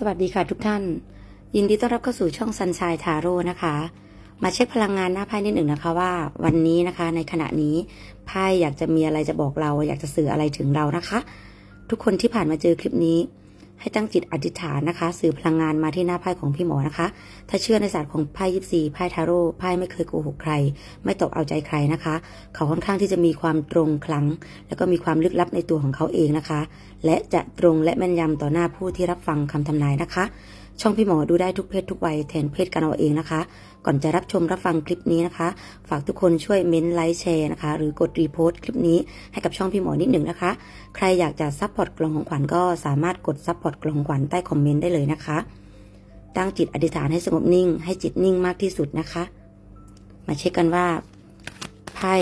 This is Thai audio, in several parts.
สวัสดีค่ะทุกท่าน ยินดีต้อนรับเข้าสู่ช่องซันช i ยทาโร่นะคะ มาเช็คพลังงานหน้าไพ่นิดหนึ่งนะคะว่า วันนี้นะคะ ในขณะนี้ไพ่อยากจะมีอะไรจะบอกเรา อยากจะสื่ออะไรถึงเรานะคะ ทุกคนที่ผ่านมาเจอคลิปนี้ ให้ตั้งจิตอธิษฐานนะคะ สื่อพลังงานมาที่หน้าไพ่ของพี่หมอนะคะ ถ้าเชื่อในศาสตร์ของไพ่ยิปซีไพ่ทาโร่ไพ่ไม่เคยโกหกใคร ไม่ตกเอาใจใครนะคะ เขาค่อนข้างที่จะมีความตรงคลัง แล้วก็มีความลึกลับในตัวของเขาเองนะคะ และจะตรงและแม่นยำต่อหน้าผู้ที่รับฟังคำทำนายนะคะ ช่องพี่หมอดูได้ทุกเพศทุกวัยแทนเพศกันเอาเองนะคะ ก่อนจะรับชมรับฟังคลิปนี้นะคะ ฝากทุกคนช่วยเม้นไลค์แชร์นะคะ หรือกดรีโพสต์คลิปนี้ให้กับช่องพี่หมอนิดหนึ่งนะคะ ใครอยากจะซัพพอร์ตกล่องของขวัญก็สามารถกดซัพพอร์ตกล่องของขวัญใต้คอมเมนต์ได้เลยนะคะ ตั้งจิตอธิษฐานให้สงบนิ่ง ให้จิตนิ่งมากที่สุดนะคะ มาเช็คกันว่าไพ่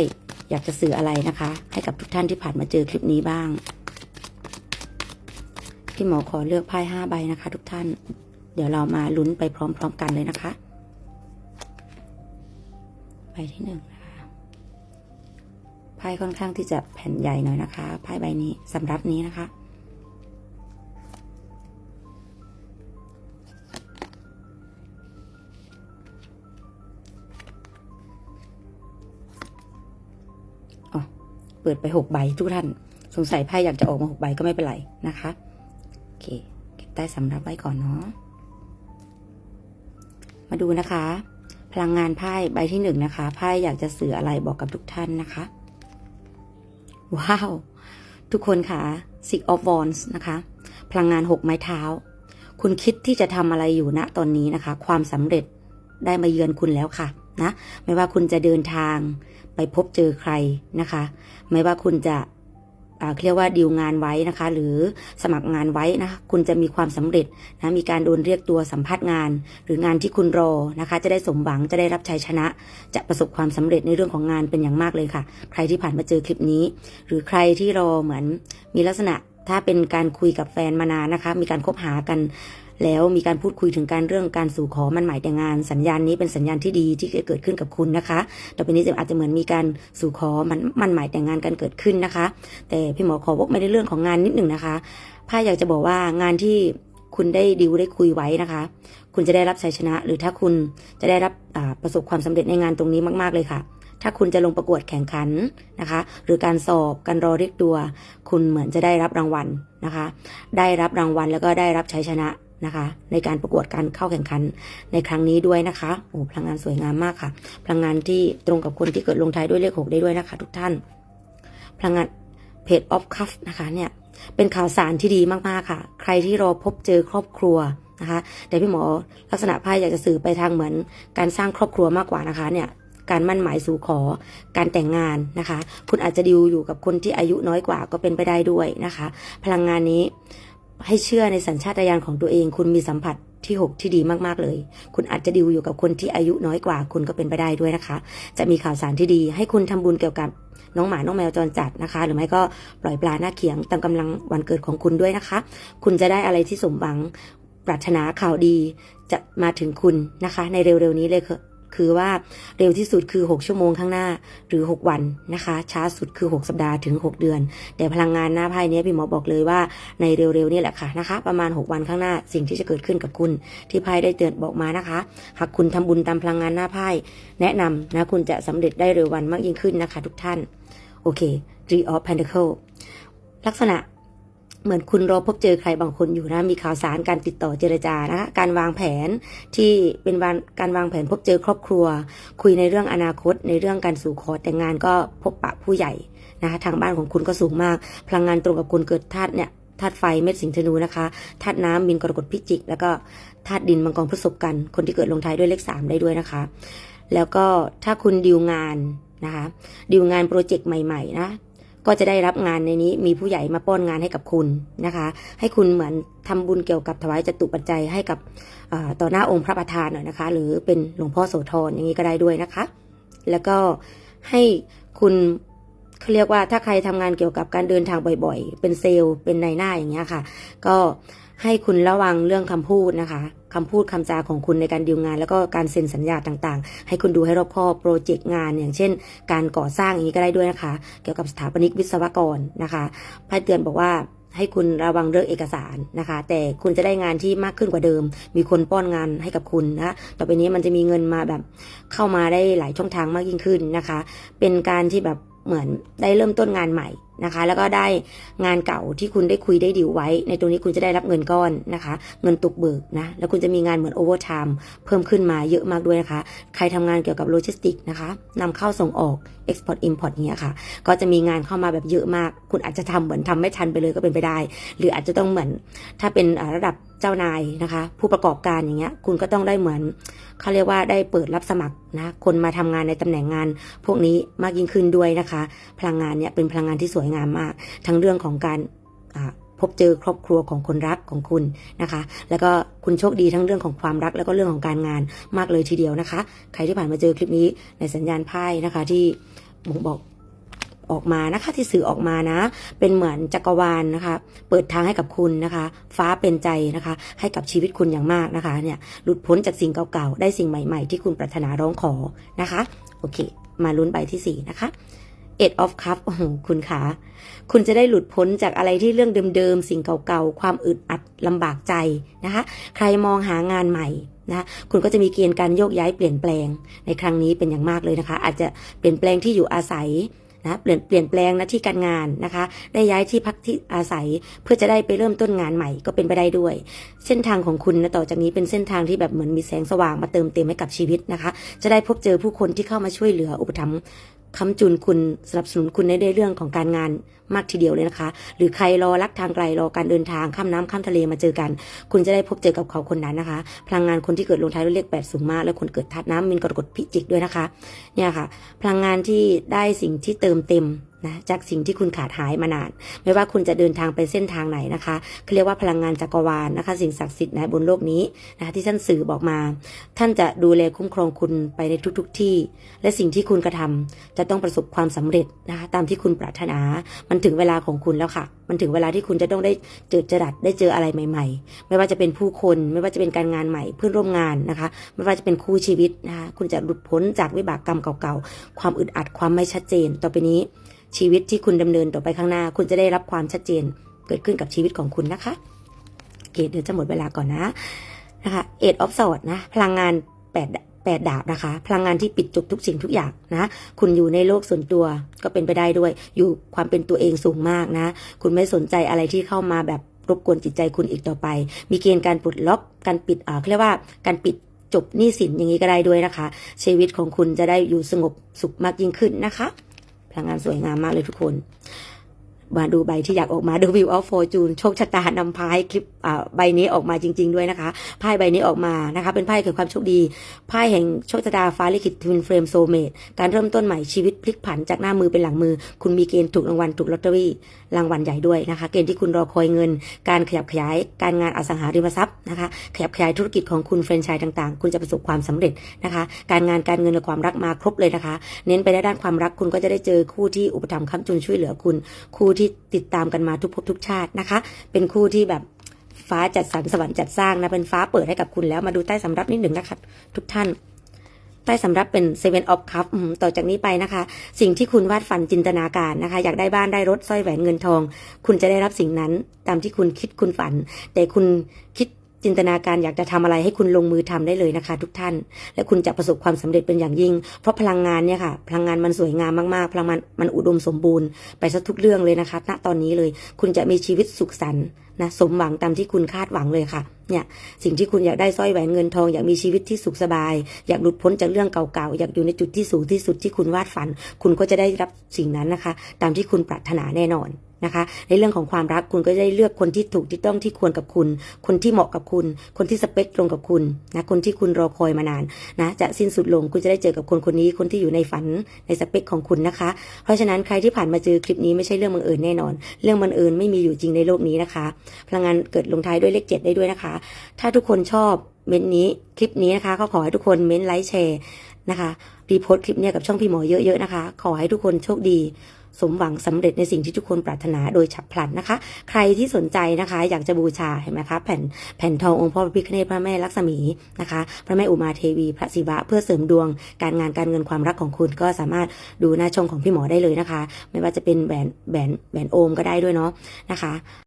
อยากจะสื่ออะไรนะคะ ให้กับทุกท่านที่ผ่านมาเจอคลิปนี้บ้างพี่หมอขอเลือกไพ่ห้าใบนะคะทุกท่าน เดี๋ยวเรามาลุ้นไปพร้อมๆกันเลยนะคะ ใบที่หนึ่งนะคะไพ่ค่อนข้างที่จะแผ่นใหญ่หน่อยนะคะไพ่ใบนี้สำหรับนี้นะคะอ๋อเปิดไปหกใบทุกท่าน สงสัยไพ่อยากจะออกมาหกใบก็ไม่เป็นไรนะคะ โอเค เก็บใต้สำรับไว้ก่อนเนาะ มาดูนะคะ พลังงานไพ่ใบที่หนึ่งนะคะไพ่อยากจะสื่ออะไรบอกกับทุกท่านนะคะ ว้าว ทุกคนค่ะ Six of Wands นะคะ พลังงานหกไม้เท้า คุณคิดที่จะทำอะไรอยู่ณตอนนี้นะคะ ความสำเร็จได้มาเยือนคุณแล้วค่ะนะ ไม่ว่าคุณจะเดินทางไปพบเจอใครนะคะ ไม่ว่าคุณจะ เรียกว่าดีลงานไว้นะคะ หรือสมัครงานไว้นะคุณจะมีความสำเร็จนะมีการโดนเรียกตัวสัมภาษณ์งาน หรืองานที่คุณรอนะคะ จะได้สมหวังจะได้รับชัยชนะ จะประสบความสำเร็จในเรื่องของงานเป็นอย่างมากเลยค่ะ ใครที่ผ่านมาเจอคลิปนี้ หรือใครที่รอเหมือนมีลักษณะถ้าเป็นการคุยกับแฟนมานานนะคะ มีการคบหากัน แล้วมีการพูดคุยถึงการเรื่องการสู่ขอมันหมายแต่งงาน สัญญาณนี้เป็นสัญญาณที่ดีที่เกิดขึ้นกับคุณนะคะต่อไปนี้จะอาจจะเหมือนมีการสู่ขอมันมันหมายแต่งงานกันเกิดขึ้นนะคะ แต่พี่หมอขอบอกไม่ได้เรื่องของงานนิดหนึ่งนะคะพ่าอยากจะบอกว่างานที่คุณได้ดิวได้คุยไว้นะคะ คุณจะได้รับชัยชนะ หรือถ้าคุณจะได้รับประสบความสำเร็จในงานตรงนี้มาก ๆ เลยค่ะ ถ้าคุณจะลงประกวดแข่งขันนะคะ หรือการสอบการรอเรียกตัว คุณเหมือนจะได้รับรางวัลนะคะ ได้รับรางวัลแล้วก็ได้รับชัยชนะ นะคะ ในการประกวดการเข้าแข่งขันในครั้งนี้ด้วยนะคะโอ้พลังงานสวยงามมากค่ะ พลังงานที่ตรงกับคนที่เกิดลงท้ายด้วยเลขหกได้ด้วยนะคะ ทุกท่าน พลังงานเพจออฟคัฟนะคะเนี่ยเป็นข่าวสารที่ดีมากๆค่ะ ใครที่รอพบเจอครอบครัวนะคะ แต่พี่หมอลักษณะไพ่อยากจะสื่อไปทางเหมือน การสร้างครอบครัวมากกว่านะคะเนี่ยการมั่นหมายสู่ขอการแต่งงานนะคะ คุณอาจจะดิวอยู่กับคนที่อายุน้อยกว่าก็เป็นไปได้ด้วยนะคะ พลังงานนี้ ให้เชื่อในสัญชาตญาณของตัวเอง คุณมีสัมผัสที่ 6 ที่ดีมากๆเลย คุณอาจจะดิวอยู่กับคนที่อายุน้อยกว่า คุณก็เป็นไปได้ด้วยนะคะ จะมีข่าวสารที่ดี ให้คุณทำบุญเกี่ยวกับน้องหมา น้องแมวจรจัดนะคะ หรือไม่ก็ปล่อยปลาหน้าเขียงตามกำลังวันเกิดของคุณด้วยนะคะ คุณจะได้อะไรที่สมหวัง ปรารถนาข่าวดี จะมาถึงคุณนะคะ ในเร็วๆนี้เลยคือ คือว่าเร็วที่สุดคือ 6 ชั่วโมงข้างหน้าหรือ 6 วันนะคะ ช้าสุดคือ 6 สัปดาห์ถึง 6 เดือน แต่พลังงานหน้าไพ่นี้พี่หมอบอกเลยว่าในเร็วๆนี่แหละค่ะนะคะ ประมาณ 6 วันข้างหน้าสิ่งที่จะเกิดขึ้นกับคุณ ที่ไพ่ได้เตือนบอกมานะคะ หากคุณทำบุญตามพลังงานหน้าไพ่แนะนำนะคุณจะสำเร็จได้เร็ววันมากยิ่งขึ้นนะคะ ทุกท่านโอเค Three of Pentacle ลักษณะ เหมือนคุณรอพบเจอใครบางคนอยู่นะมีข่าวสารการติดต่อเจรจานะคะการวางแผนที่เป็นวันการวางแผนพบเจอครอบครัว คุยในเรื่องอนาคต ในเรื่องการสู่ขอแต่งงานก็พบปะผู้ใหญ่นะคะทางบ้านของคุณก็สูงมาก พลังงานตรงกับคนเกิดธาตุเนี่ยธาตุไฟเม็ดสิงธนูนะคะธาตุน้ำมินกรกฎพิจิก แล้วก็ธาตุดินมังกรพฤษภกัน คนที่เกิดลงท้ายด้วยเลขสามได้ด้วยนะคะ แล้วก็ถ้าคุณดีลงานนะคะดีลงานโปรเจกต์ใหม่ๆนะ ก็จะได้รับงานในนี้มีผู้ใหญ่มาป้อนงานให้กับคุณนะคะ ให้คุณเหมือนทำบุญเกี่ยวกับถวายจตุปัจจัยให้กับต่อหน้าองค์พระประธานหน่อยนะคะ หรือเป็นหลวงพ่อโสธรอย่างนี้ก็ได้ด้วยนะคะ แล้วก็ให้คุณเขาเรียกว่าถ้าใครทำงานเกี่ยวกับการเดินทางบ่อยๆ เป็นเซลล์เป็นนายหน้าอย่างเงี้ยค่ะ ก็ ให้คุณระวังเรื่องคำพูดนะคะคำพูดคำจาของคุณในการดีลงาน แล้วก็การเซ็นสัญญาต่างๆ ให้คุณดูให้รอบคอบโปรเจกต์งาน อย่างเช่น การก่อสร้างอย่างนี้ก็ได้ด้วยนะคะ เกี่ยวกับสถาปนิกวิศวกรนะคะไพ่เตือนบอกว่าให้คุณระวังเรื่องเอกสารนะคะ แต่คุณจะได้งานที่มากขึ้นกว่าเดิม มีคนป้อนงานให้กับคุณนะคะต่อไปนี้มันจะมีเงินมาแบบเข้ามาได้หลายช่องทางมากยิ่งขึ้นนะคะ เป็นการที่แบบเหมือนได้เริ่มต้นงานใหม่ นะคะ แล้วก็ได้งานเก่าที่คุณได้คุยได้ดิวไว้ ในตรงนี้คุณจะได้รับเงินก้อนนะคะ เงินตุกเบิกนะ แล้วคุณจะมีงานเหมือนโอเวอร์ไทม์เพิ่มขึ้นมาเยอะมากด้วยนะคะ ใครทำงานเกี่ยวกับโลจิสติกนะคะนำเข้าส่งออก Export Import เนี้ยค่ะ ก็จะมีงานเข้ามาแบบเยอะมาก คุณอาจจะทำเหมือนทำไม่ทันไปเลยก็เป็นไปได้ หรืออาจจะต้องเหมือนถ้าเป็นระดับเจ้านายนะคะ ผู้ประกอบการอย่างเงี้ย คุณก็ต้องได้เหมือนเขาเรียกว่าได้เปิดรับสมัครนะ คนมาทำงานในตำแหน่งงาน พวกนี้มากยิ่งขึ้นด้วยนะคะ พลังงานเนี่ยเป็นพลังงานที่สวยงามมาก ทั้งเรื่องของการพบเจอครอบครัวของคนรักของคุณนะคะ แล้วก็คุณโชคดีทั้งเรื่องของความรัก แล้วก็เรื่องของการงานมากเลยทีเดียวนะคะ ใครที่ผ่านมาเจอคลิปนี้ในสัญญาณไพ่นะคะที่บ่งบอกออกมานะคะที่สื่อออกมานะ เป็นเหมือนจักรวาลนะคะ เปิดทางให้กับคุณนะคะ ฟ้าเป็นใจนะคะ ให้กับชีวิตคุณอย่างมากนะคะ เนี่ยหลุดพ้นจากสิ่งเก่าๆ ได้สิ่งใหม่ๆ ที่คุณปรารถนาร้องขอนะคะ โอเค มาลุ้นใบที่สี่นะคะ Eight of Cup โอ้โหคุณคะคุณจะได้หลุดพ้นจากอะไรที่เรื่องเดิมๆ สิ่งเก่าๆ ความอึดอัดลำบากใจนะคะ ใครมองหางานใหม่นะคุณก็จะมีเกณฑ์การโยกย้ายเปลี่ยนแปลงในครั้งนี้เป็นอย่างมากเลยนะคะ อาจจะเปลี่ยนแปลงที่อยู่อาศัยนะเปลี่ยนเปลี่ยนแปลงหนะที่การงานนะคะ ได้ย้ายที่พักที่อาศัยเพื่อจะได้ไปเริ่มต้นงานใหม่ก็เป็นไปได้ด้วย เส้นทางของคุณนะต่อจากนี้เป็นเส้นทางที่แบบเหมือนมีแสงสว่างมาเติมเต็มให้กับชีวิตนะคะ จะได้พบเจอผู้คนที่เข้ามาช่วยเหลืออุปถัมภ์ ค้ำจุนคุณสนับสนุนคุณในเรื่องของการงานมากทีเดียวเลยนะคะ หรือใครรอรักทางไกลรอการเดินทางข้ามน้ำข้ามทะเลมาเจอกัน คุณจะได้พบเจอกับเขาคนนั้นนะคะ พลังงานคนที่เกิดลงท้ายด้วยเลขแปดสูงมาก และคนเกิดธาตุน้ำมินกรกฎพิจิกด้วยนะคะ เนี่ยค่ะ พลังงานที่ได้สิ่งที่เติมเต็ม นะจากสิ่งที่คุณขาดหายมานาน ไม่ว่าคุณจะเดินทางไปเส้นทางไหนนะคะเขาเรียกว่าพลังงานจักรวาลนะคะ สิ่งศักดิ์สิทธิ์ในบนโลกนี้นะคะที่ท่านสื่อบอกมา ท่านจะดูแลคุ้มครองคุณไปในทุกๆทที่ และสิ่งที่คุณกระทำจะต้องประสบความสำเร็จนะคะตามที่คุณปรารถนา มันถึงเวลาของคุณแล้วค่ะ มันถึงเวลาที่คุณจะต้องได้เจอจรัสได้เจออะไรใหม่ ๆ ไม่ว่าจะเป็นผู้คน ไม่ว่าจะเป็นการงานใหม่เพื่อนร่วมงานนะคะ ไม่ว่าจะเป็นคู่ชีวิตนะคะคุณจะหลุดพ้นจากวิบากกรรมเก่าๆความอึดอัดความไม่ชัดเจน ต่อไปนี้ ชีวิตที่คุณดำเนินต่อไปข้างหน้า คุณจะได้รับความชัดเจนเกิดขึ้นกับชีวิตของคุณนะคะโอเคเดี๋ยวจะหมดเวลาก่อนนะนะคะเอ็ดออฟสอดนะ พลังงานแปดแปดดาบนะคะ พลังงานที่ปิดจุกทุกสิ่งทุกอย่างนะ คุณอยู่ในโลกส่วนตัวก็เป็นไปได้ด้วย อยู่ความเป็นตัวเองสูงมากนะ คุณไม่สนใจอะไรที่เข้ามาแบบรบกวนจิตใจคุณอีกต่อไป มีเกณฑ์การปลดล็อก การปิดอ่าเขาเรียกว่าการปิดจบหนี้สินอย่างนี้ก็ได้ด้วยนะคะ ชีวิตของคุณจะได้อยู่สงบสุขมากยิ่งขึ้นนะคะ พลังงานสวยงามมากเลยทุกคน มาดูใบที่อยากออกมา The Wheel of Fortune โชคชะตานำพายคลิปอ่าใบนี้ออกมาจริง ๆ ด้วยนะคะไพ่ใบนี้ออกมานะคะ เป็นไพ่แห่งความโชคดีไพ่แห่งโชคชะตาฟ้าลิขิตทวินเฟรมโซเมตการเริ่มต้นใหม่ชีวิตพลิกผันจากหน้ามือเป็นหลังมือ คุณมีเกณฑ์ถูกรางวัลถูกลอตเตอรี่รางวัลใหญ่ด้วยนะคะ เกณฑ์ที่คุณรอคอยเงิน การขยับขยายการงานอสังหาริมทรัพย์นะคะขยับขยายธุรกิจของคุณแฟรนไชส์ต่างๆ คุณจะประสบความสำเร็จนะคะ การงานการเงินและความรักมาครบเลยนะคะ เน้นไปในด้านความรักคุณก็จะได้เจอคู่ที่อุปถัมภ์ค้ำจุนช่วยเหลือคุณคู่ที่ติดตามกันมาทุกภพทุกชาตินะคะ เป็นคู่ที่แบบฟ้าจัดสรรสวรรค์จัดสร้างนะเป็นฟ้าเปิดให้กับคุณแล้วมาดูใต้สำรับนิดหนึ่งนะคะ ทุกท่าน ใต้สำรับเป็นเซเว่นออฟคัพต่อจากนี้ไปนะคะ สิ่งที่คุณวาดฝันจินตนาการนะคะ อยากได้บ้านได้รถสร้อยแหวนเงินทอง คุณจะได้รับสิ่งนั้น ตามที่คุณคิดคุณฝัน แต่คุณคิด จินตนาการอยากจะทำอะไรให้คุณลงมือทำได้เลยนะคะ ทุกท่าน และคุณจะประสบความสำเร็จเป็นอย่างยิ่ง เพราะพลังงานเนี่ยค่ะ พลังงานมันสวยงามมากๆ พลังงานมันอุดมสมบูรณ์ ไปซะทุกเรื่องเลยนะคะ ณตอนนี้เลย คุณจะมีชีวิตสุขสันต์ นะสมหวังตามที่คุณคาดหวังเลยค่ะ เนี่ยสิ่งที่คุณอยากได้สร้อยแหวนเงินทองอยากมีชีวิตที่สุขสบาย อยากหลุดพ้นจากเรื่องเก่าๆอยากอยู่ในจุดที่สูงที่สุดที่คุณวาดฝัน คุณก็จะได้รับสิ่งนั้นนะคะ ตามที่คุณปรารถนาแน่นอนนะคะ ในเรื่องของความรักคุณก็ได้เลือกคนที่ถูกที่ต้องที่ควรกับคุณ คนที่เหมาะกับคุณ คนที่สเปคตรงกับคุณนะคนที่คุณรอคอยมานานนะจะสิ้นสุดลงคุณจะได้เจอกับคนคนนี้คนที่อยู่ในฝันในสเปคของคุณนะคะ เพราะฉะนั้นใครที่ผ่านมาเจอคลิปนี้ไม่ใช่เรื่องบังเอิญแน่นอน เรื่องบังเอิญไม่มีอยู่จริงในโลกนี้นะคะพลังงานเกิดลงท้ายด้วยเลขเจ็ดได้ด้วยนะคะ ถ้าทุกคนชอบเม้นต์นี้คลิปนี้นะคะ ก็ขอให้ทุกคนเม้นต์ไลค์แชร์นะคะรีโพสต์คลิปนี้กับช่องพี่หมอเยอะๆนะคะ ขอให้ทุกคนโชคดี สมหวังสำเร็จในสิ่งที่ทุกคนปรารถนาโดยฉับพลันนะคะ ใครที่สนใจนะคะ อยากจะบูชาเห็นไหมคะแผ่นแผ่นทององค์พ่อพระพิฆเนศพระแม่ลักษมีนะคะ พระแม่อุมาเทวี พระศิวะเพื่อเสริมดวง การงานการเงินความรักของคุณก็สามารถดูหน้าช่องของพี่หมอได้เลยนะคะ ไม่ว่าจะเป็นแหวนแหวนแหวนโอมก็ได้ด้วยเนาะนะคะ